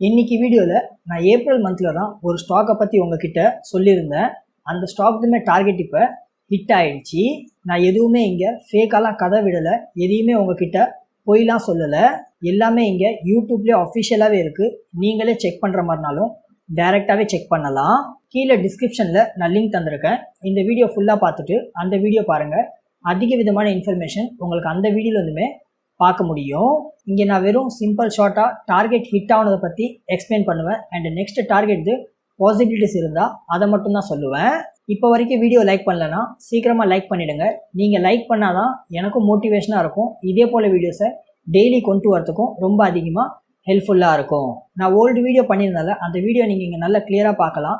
இன்னைக்கு வீடியோவில் நான் ஏப்ரல் மந்தில் தான் ஒரு ஸ்டாக்கை பற்றி உங்ககிட்ட சொல்லியிருந்தேன். அந்த ஸ்டாக்குமே டார்கெட் இப்போ ஹிட் ஆகிடுச்சி நான் எதுவுமே இங்கே ஃபேக்காலாம் கதை விடலை. எதையுமே உங்ககிட்ட பொய்லாம் சொல்லலை. எல்லாமே இங்கே யூடியூப்லேயே அஃபிஷியலாகவே இருக்குது நீங்களே செக் பண்ணுற மாதிரினாலும் டைரெக்டாகவே செக் பண்ணலாம். கீழே டிஸ்கிரிப்ஷனில் நான் லிங்க் தந்திருக்கேன். இந்த வீடியோ ஃபுல்லாக பார்த்துட்டு அந்த வீடியோ பாருங்கள் அதிக விதமான இன்ஃபர்மேஷன் உங்களுக்கு அந்த வீடியோவில் வந்துமே பார்க்க முடியும். இங்கே நான் வெறும் சிம்பிள் ஷார்ட்டாக டார்கெட் ஹிட் ஆனதை பற்றி எக்ஸ்பிளைன் பண்ணுவேன். அண்ட் நெக்ஸ்ட் டார்கெட் பாசிபிலிட்டிஸ் இருந்தால் அதை மட்டும் தான் சொல்லுவேன். இப்போ வரைக்கும் வீடியோ லைக் பண்ணலன்னா சீக்கிரமாக லைக் பண்ணிவிடுங்க நீங்கள் லைக் பண்ணால் தான் எனக்கும் மோட்டிவேஷனாக இருக்கும். இதே போல் வீடியோஸை டெய்லி கொண்டு வரதுக்கும் ரொம்ப அதிகமாக ஹெல்ப்ஃபுல்லாக இருக்கும். நான் ஓல்டு வீடியோ பண்ணியிருந்தால அந்த வீடியோ நீங்கள் இங்கே நல்லா கிளியராக பார்க்கலாம்.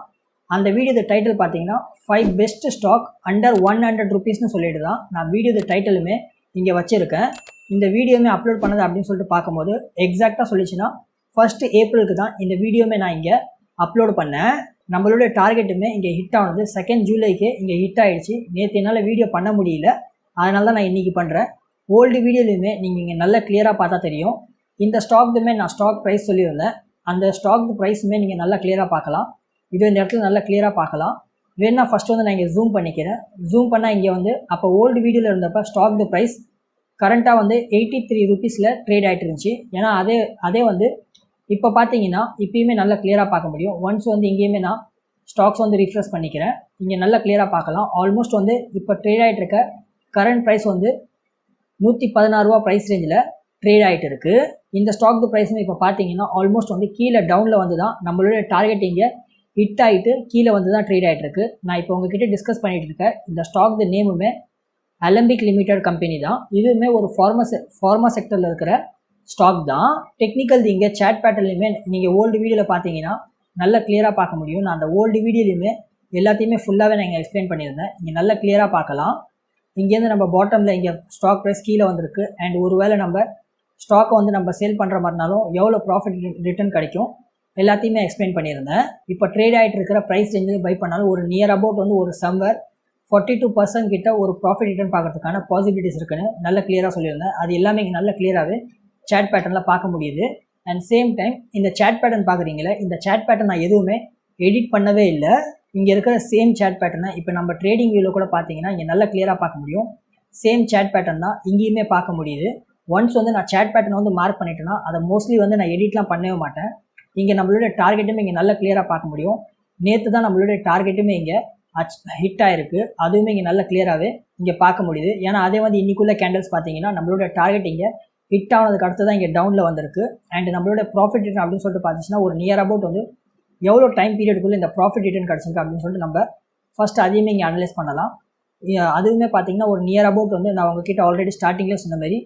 அந்த வீடியோ டைட்டில் பார்த்தீங்கன்னா five best stock under one hundred ருபீஸ்னு சொல்லிட்டு தான் நான் வீடியோ டைட்டிலுமே இங்கே வச்சுருக்கேன். இந்த வீடியோமே அப்லோட் பண்ணது அப்படின்னு சொல்லிட்டு பார்க்கும்போது எக்ஸாக்டாக சொல்லிச்சுன்னா ஃபஸ்ட்டு ஏப்ரலுக்கு தான் இந்த வீடியோமே நான் இங்கே அப்லோட் பண்ணேன். நம்மளுடைய டார்கெட்டுமே இங்கே ஹிட் ஆனது செகண்ட் ஜூலைக்கு இங்கே ஹிட் ஆகிடுச்சு நேற்று என்னால் வீடியோ பண்ண முடியல. அதனால தான் நான் இன்றைக்கி பண்ணுறேன் ஓல்டு வீடியோலையுமே நீங்கள் இங்கே நல்லா கிளியராக பார்த்தா தெரியும். இந்த ஸ்டாக்குமே நான் ஸ்டாக் ப்ரைஸ் சொல்லியிருந்தேன். அந்த ஸ்டாக் ப்ரைஸுமே நீங்கள் நல்லா கிளியராக பார்க்கலாம். இது இந்த இடத்துல நல்லா கிளியராக பார்க்கலாம். வேணா ஃபஸ்ட்டு வந்து நான் இங்கே ஜூம் பண்ணிக்கிறேன். ஜூம் பண்ணால் இங்கே வந்து அப்போ ஓல்டு வீடியோவில் இருந்தப்போ ஸ்டாக் ப்ரைஸ் கரண்ட்டாக வந்து எயிட்டி த்ரீ ருபீஸில் ட்ரேட் ஆகிட்டு இருந்துச்சு. ஏன்னா அதே அதே வந்து இப்போ பார்த்தீங்கன்னா இப்பயுமே நல்லா கிளியராக பார்க்க முடியும். ஒன்ஸ் வந்து இங்கேயுமே நான் ஸ்டாக்ஸ் வந்து ரிஃப்ரெஷ் பண்ணிக்கிறேன். இங்கே நல்லா கிளியராக பார்க்கலாம். ஆல்மோஸ்ட் வந்து இப்போ ட்ரேட் ஆகிட்டு இருக்க கரண்ட் ப்ரைஸ் வந்து நூற்றி பதினாறுரூவா ப்ரைஸ் ரேஞ்சில் ட்ரேட் ஆகிட்டு இருக்குது இந்த ஸ்டாக் ப்ரைஸ்னு இப்போ பார்த்தீங்கன்னா ஆல்மோஸ்ட் வந்து கீழே டவுனில் வந்து தான் நம்மளுடைய டார்கெட் இங்கே ஹிட் ஆகிட்டு கீழே வந்து தான் ட்ரேட் ஆகிட்டு இருக்கு. நான் இப்போ உங்ககிட்ட டிஸ்கஸ் பண்ணிகிட்டு இருக்கேன். இந்த ஸ்டாக் நேமுமே அலம்பிக் லிமிடெட் கம்பெனி தான். இதுவுமே ஒரு ஃபார்மா செ ஃபார்மா செக்டரில் இருக்கிற ஸ்டாக் தான். டெக்னிக்கல் இங்கே சேட் பேட்டர்லையுமே நீங்கள் ஓல்டு வீடியோவில் பார்த்தீங்கன்னா நல்லா கிளியராக பார்க்க முடியும். நான் அந்த ஓல்டு வீடியோலையுமே எல்லாத்தையுமே ஃபுல்லாகவே நான் இங்கே எக்ஸ்பிளைன் பண்ணியிருந்தேன். இங்கே நல்லா கிளியராக பார்க்கலாம். இங்கேருந்து நம்ம பாட்டமில் இங்கே ஸ்டாக் ப்ரைஸ் கீழே வந்திருக்கு. அண்ட் ஒருவேளை நம்ம ஸ்டாக்கை வந்து நம்ம சேல் பண்ணுற மாதிரினாலும் எவ்வளோ ப்ராஃபிட் ரிட்டர்ன் கிடைக்கும்? எல்லாத்தையுமே எக்ஸ்பிளைன் பண்ணியிருந்தேன். இப்போ ட்ரேட் ஆகிட்டு இருக்கிற ப்ரைஸ் ரேஞ்சில் பை பண்ணாலும் ஒரு நியர் அபவுட் வந்து ஒரு சம்வர் ஃபார்ட்டி டூ பர்சன்ட் கிட்ட ஒரு ப்ராஃபிட் ரிட்டர்ன் பார்க்கறதுக்கான பாசிபிலிட்டிஸ் இருக்குன்னு நல்ல கிளியராக சொல்லியிருந்தேன். அது எல்லாமே இங்கே நல்ல கிளியராகவே சேட் பேட்டர்னில் பார்க்க முடியுது. அண்ட் சேம் டைம் இந்த சேட் பேட்டர்ன் பார்க்குறீங்களே இந்த சேட் பேட்டர்ன் நான் எதுவுமே எடிட் பண்ணவே இல்லை. இங்கே இருக்கிற சேம் சேட் பேட்டர்னை இப்போ நம்ம ட்ரேடிங் வியூவில் கூட பார்த்தீங்கன்னா இங்கே நல்லா கிளியராக பார்க்க முடியும். சேம் சேட் பேட்டர்ன் தான் இங்கேயுமே பார்க்க முடியுது. ஒன்ஸ் வந்து நான் சேட் பேட்டர்னை வந்து மார்க் பண்ணிட்டேன்னா அதை மோஸ்ட்லி வந்து நான் எடிட்லாம் பண்ணவே மாட்டேன். இங்கே நம்மளுடைய டார்கெட்டுமே இங்கே நல்லா கிளியராக பார்க்க முடியும். நேற்று தான் நம்மளுடைய டார்கெட்டுமே இங்கே ஹிட் ஆயிருக்கு. அதுவுமே இங்கே நல்ல கிளியராகவே இங்கே பார்க்க முடியுது. ஏன்னா அதே மாதிரி இன்னைக்குள்ள கேண்டல்ஸ் பார்த்தீங்கன்னா நம்மளோட டார்கெட் இங்கே ஹிட் ஆனதுக்கு அடுத்து தான் இங்கே டவுனில் வந்திருக்கு. அண்ட் நம்மளோட ப்ராஃபிட் ரிட்டர்ன் அப்படின்னு சொல்லிட்டு பார்த்துச்சுன்னா ஒரு நியர் அபவுட் வந்து எவ்வளோ டைம் பீரியடுக்குள்ளே இந்த ப்ராஃபிட் ரிட்டர்ன் கிடச்சிருக்கு அப்படின்னு சொல்லிட்டு நம்ம ஃபஸ்ட் அதையுமே இங்கே அனலைஸ் பண்ணலாம். அதுவுமே பார்த்தீங்கன்னா ஒரு நியர் அபவுட் வந்து நான் உங்ககிட்ட ஆல்ரெடி ஸ்டார்டிங்லேயே சொன்ன மாதிரி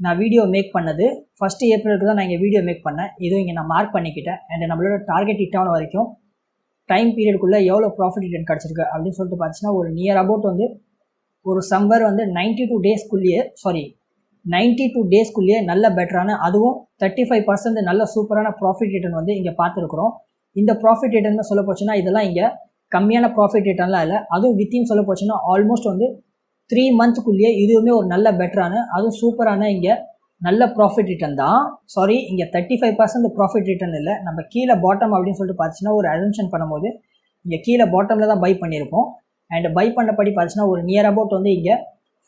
நான் வீடியோ மேக் பண்ணது. ஃபஸ்ட்டு ஏப்ரலுக்கு தான் நான் இங்கே வீடியோ மேக் பண்ணேன். இதுவும் இங்கே நான் மார்க் பண்ணிக்கிட்டேன். அண்ட் நம்மளோட டார்கெட் ஹிட் ஆன வரைக்கும் டைம் பீரியடுக்குள்ளே எவ்வளோ ப்ராஃபிட் ரிட்டர்ன் கிடச்சிருக்கு அப்படின்னு சொல்லிட்டு பார்த்துச்சுன்னா ஒரு நியர் அபவுட் வந்து ஒரு சம்வர் வந்து நைன்டி டூ டேஸ்க்குள்ளேயே சாரி நைன்டி டூ டேஸ்க்குள்ளேயே நல்ல பெட்டரான அதுவும் தேர்ட்டி ஃபைவ் பர்சன்ட் நல்ல சூப்பரான ப்ராஃபிட் ரிட்டர்ன் வந்து இங்கே பார்த்துருக்குறோம். இந்த ப்ராஃபிட் ரிட்டர்ன் சொல்ல போச்சுன்னா இதெல்லாம் இங்கே கம்மியான ப்ராஃபிட் ரிட்டர்ன்லாம் இல்லை. அதுவும் வித்தின் சொல்ல போச்சுன்னா ஆல்மோஸ்ட் வந்து த்ரீ மந்த்துக்குள்ளேயே இதுவுமே ஒரு நல்ல பெட்டரான அதுவும் சூப்பரான இங்கே நல்ல ப்ராஃபிட் ரிட்டர்ன் தான். சாரி இங்கே thirty five percent profit return இல்லை. நம்ம கீழே பாட்டம் அப்படின்னு சொல்லிட்டு பார்த்துச்சுன்னா ஒரு அசம்ஷன் பண்ணும்போது இங்கே கீழே பாட்டமில் தான் பை பண்ணியிருப்போம். அண்ட் பை பண்ணபடி பார்த்துச்சுன்னா ஒரு நியர் அபவுட் வந்து இங்கே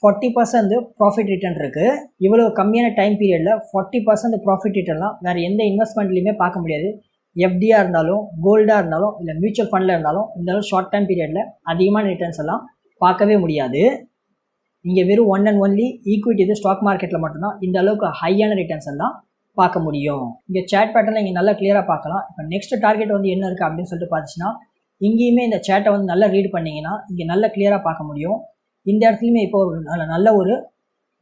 ஃபார்ட்டி பர்சன்ட் ப்ராஃபிட் ரிட்டர்ன் இருக்குது இவ்வளோ கம்மியான டைம் பீரியடில் ஃபார்ட்டி பர்சன்ட் ப்ராஃபிட் ரிட்டர்ன்லாம் வேறு எந்த இன்வெஸ்ட்மெண்ட்லையுமே பார்க்க முடியாது. எஃப்டியாக இருந்தாலும் கோல்டாக இருந்தாலும் இல்லை மியூச்சுவல் ஃபண்டில் இருந்தாலும் இருந்தாலும் ஷார்ட் டைம் பீரியடில் அதிகமான ரிட்டர்ன்ஸ் எல்லாம் பார்க்கவே முடியாது. இங்கே வெறும் ஒன் அண்ட் ஒன்லி ஈக்விட்டி இது ஸ்டாக் மார்க்கெட்டில் மட்டும்தான் இந்த அளவுக்கு ஹையான ரிட்டர்ன்ஸ் எல்லாம் பார்க்க முடியும். இங்கே சேட் பேட்டர்னில் இங்கே நல்லா கிளியராக பார்க்கலாம். இப்போ நெக்ஸ்ட் டார்கெட் வந்து என்ன இருக்குது அப்படின்னு சொல்லிட்டு பார்த்துச்சுன்னா இங்கேயுமே இந்த சேட்டை வந்து நல்லா ரீட் பண்ணிங்கன்னா இங்கே நல்லா கிளியராக பார்க்க முடியும். இந்த இடத்துலையுமே இப்போ ஒரு நல்ல நல்ல ஒரு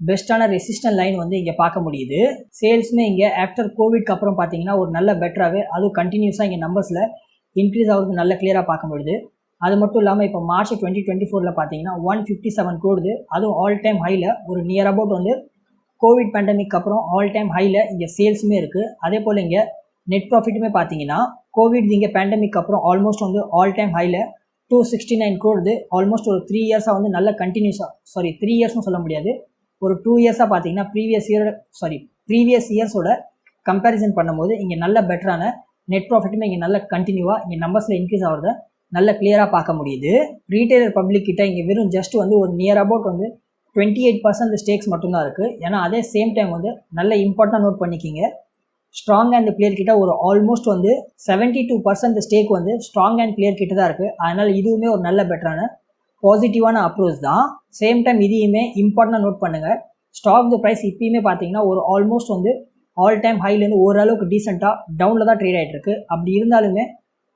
பெஸ்ட்டான ரெசிஸ்டன் லைன் வந்து இங்கே பார்க்க முடியுது. சேல்ஸுமே இங்கே ஆஃப்டர் கோவிட்க்கு அப்புறம் பார்த்தீங்கன்னா ஒரு நல்ல பெட்டராகவே அதுவும் கண்டினியூஸாக இங்கே நம்பர்ஸில் இன்க்ரீஸ் ஆகுறது நல்ல கிளியராக பார்க்க முடியுது. அது மட்டும் இல்லாமல் இப்போ மார்ச் டுவெண்ட்டி டுவெண்ட்டி ஃபோரில் பார்த்தீங்கன்னா ஒன் ஃபிஃப்டி செவன் கோடுது. அதுவும் ஆல் டைம் ஹையில் ஒரு நியர் அபவுட் வந்து கோவிட் பேண்டமிக் அப்புறம் ஆல் டைம் ஹையில் இங்கே சேல்ஸுமே இருக்குது அதே போல் இங்கே நெட் ப்ராஃபிட்டுமே பார்த்தீங்கன்னா கோவிட் இங்கே பேண்டமிக் அப்புறம் ஆல்மோஸ்ட் வந்து ஆல் டைம் ஹையில் டூ சிக்ஸ்டி நைன் கோடுது. ஆல்மோஸ்ட் ஒரு த்ரீ இயர்ஸாக வந்து நல்ல கண்டினியூஸாக சாரி த்ரீ இயர்ஸ்னு சொல்ல முடியாது. ஒரு டூ இயர்ஸாக பார்த்தீங்கன்னா ப்ரீவியஸ் இயர் சாரி ப்ரீவியஸ் இயர்ஸோட கம்பேரிசன் பண்ணும்போது இங்கே நல்ல பெட்டரான நெட் ப்ராஃபிட்டுமே இங்கே நல்ல கண்டினியூவாக இங்கே நம்பர்ஸில் இன்க்ரீஸ் ஆகிறத நல்ல கிளியராக பார்க்க முடியுது. ரீட்டைலர் பப்ளிக் கிட்ட இங்கே வெறும் ஜஸ்ட் வந்து ஒரு நியர் அபவுட் வந்து டுவெண்ட்டி எயிட் பர்சன்ட் ஸ்டேக்ஸ் மட்டும்தான் இருக்குது ஏன்னா அதே சேம் டைம் வந்து நல்ல இம்பார்ட்டன்ட் நோட் பண்ணிக்கிங்க. ஸ்ட்ராங் அண்ட் பிளேயர் கிட்ட ஒரு ஆல்மோஸ்ட் வந்து செவன்ட்டி டூ பர்சன்ட் ஸ்டேக் வந்து ஸ்ட்ராங் அண்ட் பிளேயர் கிட்ட தான் இருக்குது அதனால் இதுவுமே ஒரு நல்ல பெட்டரான பாசிட்டிவான அப்ரோச் தான். சேம் டைம் இதையுமே இம்பார்ட்டண்டாக நோட் பண்ணுங்கள் ஸ்டாக் த ப்ரைஸ் இப்பயுமே பார்த்தீங்கன்னா ஒரு ஆல்மோஸ்ட் வந்து ஆல் டைம் ஹைலேருந்து ஓரளவுக்கு டீசெண்டாக டவுனில் தான் ட்ரேட் ஆகிட்டு இருக்கு. அப்படி இருந்தாலுமே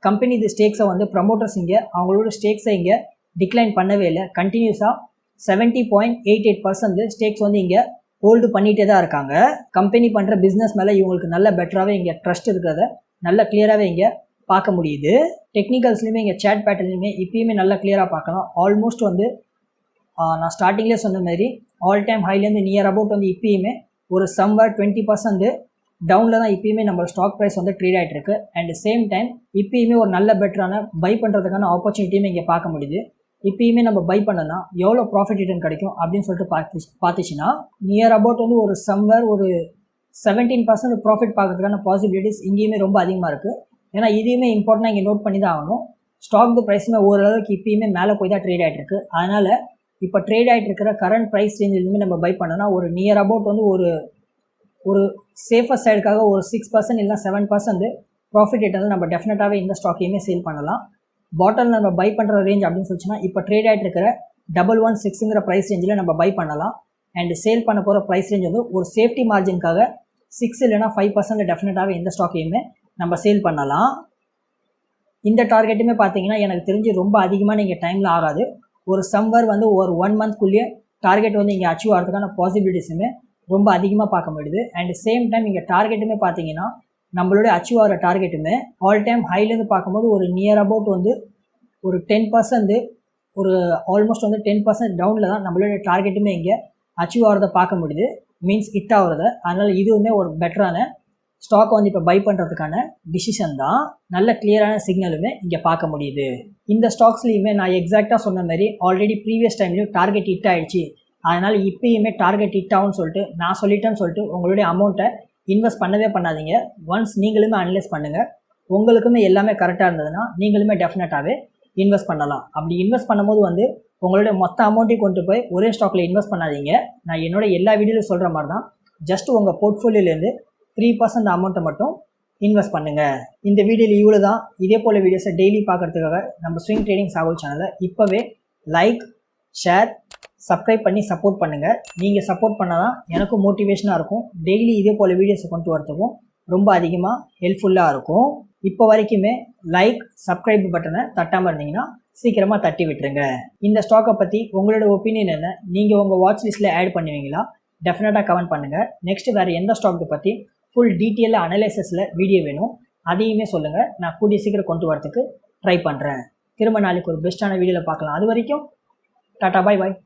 கம்பெனி இது ஸ்டேக்ஸை வந்து ப்ரமோட்டர்ஸ் இங்கே அவங்களோட ஸ்டேக்ஸை இங்கே டிக்ளைன் பண்ணவே இல்லை. கண்டினியூஸாக seventy point eight eight percent stakes வந்து இங்கே ஹோல்டு பண்ணிகிட்டே தான் இருக்காங்க. கம்பெனி பண்ணுற பிஸ்னஸ் மேலே இவங்களுக்கு நல்ல பெட்டராகவே இங்கே ட்ரஸ்ட் இருக்கிறத நல்ல கிளியராகவே இங்கே பார்க்க முடியுது. டெக்னிக்கல்ஸ்லையுமே இங்கே சேட் பேட்டர்லையுமே இப்பயுமே நல்லா கிளியராக பார்க்கலாம். ஆல்மோஸ்ட் வந்து நான் ஸ்டார்டிங்லேயே சொன்ன மாதிரி ஆல் டைம் ஹைலேருந்து நியர் அபவுட் வந்து இப்பயுமே ஒரு சம்வர் டுவெண்ட்டி பர்சன்ட் டவுனில் தான் இப்பயுமே நம்ம ஸ்டாக் ப்ரைஸ் வந்து ட்ரேட் ஆகிட்டு இருக்கு. அண்ட் சேம் டைம் இப்பயுமே ஒரு நல்ல பெட்டரான பை பண்ணுறதுக்கான ஆப்பர்ச்சுனிட்டியுமே இங்கே பார்க்க முடியுது. இப்பயுமே நம்ம பை பண்ணனா எவ்வளோ ப்ராஃபிட் ரிட்டர்ன் கிடைக்கும் அப்படின்னு சொல்லிட்டு பார்த்து பார்த்துச்சுன்னா நியர் அபவுட் வந்து ஒரு சம்வேர் ஒரு செவன்டீன் பர்சன்ட் ப்ராஃபிட் பார்க்கறதுக்கான பாசிபிலிட்டிஸ் இங்கேயுமே ரொம்ப அதிகமாக இருக்குது ஏன்னா இதையுமே இம்பார்ட்டண்டாக இங்கே நோட் பண்ணி தான் ஆகணும். ஸ்டாக் ப்ரைஸுமே ஓரளவுக்கு இப்பயுமே மேலே போய் தான் ட்ரேட் ஆகிட்டு இருக்கு. அதனால் இப்போ ட்ரேட் ஆகிட்டு இருக்கிற கரண்ட் ப்ரைஸ் ரேஞ்சிலுமே நம்ம பை பண்ணோன்னா ஒரு நியர் அபவுட் வந்து ஒரு ஒரு சேஃபர் சைடுக்காக ஒரு சிக்ஸ் பர்சன்ட் இல்லை செவன் பர்சன்ட் ப்ராஃபிட் ரிட்டர்னில் நம்ம டெஃபினட்டாகவே இந்த ஸ்டாக்கையுமே சேல் பண்ணலாம். பாட்டில் நம்ம பை பண்ணுற ரேஞ்ச் அப்படின்னு சொல்லிச்சுன்னா இப்போ ட்ரேட் ஆகிட்டு இருக்கிற டபுள் ஒன் சிக்ஸுங்கிற ப்ரைஸ் ரேஞ்சில் நம்ம பை பண்ணலாம். அண்ட் சேல் பண்ண போகிற ப்ரைஸ் ரேஞ்ச் வந்து ஒரு சேஃப்டி மார்ஜினுக்காக சிக்ஸ் இல்லைனா ஃபைவ் பர்சன்ட் டெஃபினட்டாகவே இந்த ஸ்டாக்கையுமே நம்ம சேல் பண்ணலாம். இந்த டார்கெட்டுமே பார்த்தீங்கன்னா எனக்கு தெரிஞ்சு ரொம்ப அதிகமாக நீங்கள் டைமில் ஆகாது ஒரு சம்வர் வந்து ஒரு ஒன் மந்த்க்குள்ளேயே டார்கெட் வந்து இங்கே அச்சீவ் ஆகிறதுக்கான பாசிபிலிட்டிஸுமே ரொம்ப அதிகமாக பார்க்க முடியுது. அண்ட் சேம் டைம் இங்கே டார்கெட்டுமே பார்த்தீங்கன்னா நம்மளோட அச்சீவ் ஆகிற டார்கெட்டுமே ஆல் டைம் ஹைலேருந்து பார்க்கும்போது ஒரு நியர் அபவுட் வந்து ஒரு டென் பர்சன்ட் ஒரு ஆல்மோஸ்ட் வந்து டென் பர்சன்ட் டவுனில் தான் நம்மளோட டார்கெட்டுமே இங்கே அச்சீவ் ஆகிறத பார்க்க முடியுது. மீன்ஸ் ஹிட் ஆகிறத. அதனால் இதுவுமே ஒரு பெட்டரான ஸ்டாக் வந்து இப்போ பை பண்ணுறதுக்கான டிசிஷன் தான். நல்ல கிளியரான சிக்னலுமே இங்கே பார்க்க முடியுது. இந்த ஸ்டாக்ஸ்லையுமே நான் எக்ஸாக்டாக சொன்ன மாதிரி ஆல்ரெடி ப்ரீவியஸ் டைம்லேயும் டார்கெட் ஹிட் ஆகிடுச்சு அதனால் இப்பயுமே டார்கெட் ஹிட் ஆகும்னு சொல்லிட்டு நான் சொல்லிட்டேன்னு சொல்லிட்டு உங்களுடைய அமௌண்ட்டை இன்வெஸ்ட் பண்ணவே பண்ணாதீங்க. ஒன்ஸ் நீங்களுமே அனலைஸ் பண்ணுங்கள் உங்களுக்குமே எல்லாமே கரெக்டாக இருந்ததுன்னா நீங்களுமே டெஃபினட்டாகவே இன்வெஸ்ட் பண்ணலாம். அப்படி இன்வெஸ்ட் பண்ணும்போது வந்து உங்களுடைய மொத்த அமௌண்ட்டையும் கொண்டு போய் ஒரே ஸ்டாக்கில் இன்வெஸ்ட் பண்ணாதீங்க. நான் என்னோட எல்லா வீடியோலையும் சொல்கிற மாதிரி தான் ஜஸ்ட் உங்கள் போர்ட்ஃபோலியோலேருந்து த்ரீ பர்சன்ட் அமௌண்ட்டை மட்டும் இன்வெஸ்ட் பண்ணுங்கள் இந்த வீடியோவில் இவ்வளோ தான் இதே போல் வீடியோஸை டெய்லி பார்க்குறதுக்காக நம்ம ஸ்விங் ட்ரேடிங் சாகுல் சேனலை இப்போவே லைக் ஷேர் சப்ஸ்கிரைப் பண்ணி சப்போர்ட் பண்ணுங்கள் நீங்கள் சப்போர்ட் பண்ணால் தான் எனக்கும் மோட்டிவேஷனாக இருக்கும். டெய்லி இதே போல் வீடியோஸை கொண்டு வரதுக்கும் ரொம்ப அதிகமாக ஹெல்ப்ஃபுல்லாக இருக்கும். இப்போ வரைக்குமே லைக் சப்ஸ்கிரைப் பட்டனை தட்டாமல் இருந்தீங்கன்னா சீக்கிரமாக தட்டி விட்டுருங்க. இந்த ஸ்டாக்கை பற்றி உங்களோட ஒப்பீனியன் என்ன? நீங்கள் உங்கள் வாட்ச் லிஸ்ட்டில் ஆட் பண்ணுவீங்களா? டெஃபினட்டாக கமெண்ட் பண்ணுங்கள் நெக்ஸ்ட் வேறு எந்த ஸ்டாக்கை பற்றி ஃபுல் டீட்டெயிலாக அனலைசஸில் வீடியோ வேணும் அதையுமே சொல்லுங்கள் நான் கூடிய சீக்கிரம் கொண்டு வரத்துக்கு ட்ரை பண்ணுறேன் திரும்ப நாளைக்கு ஒரு பெஸ்ட்டான வீடியோவில் பார்க்கலாம். அது வரைக்கும் டாட்டா பாய் பாய்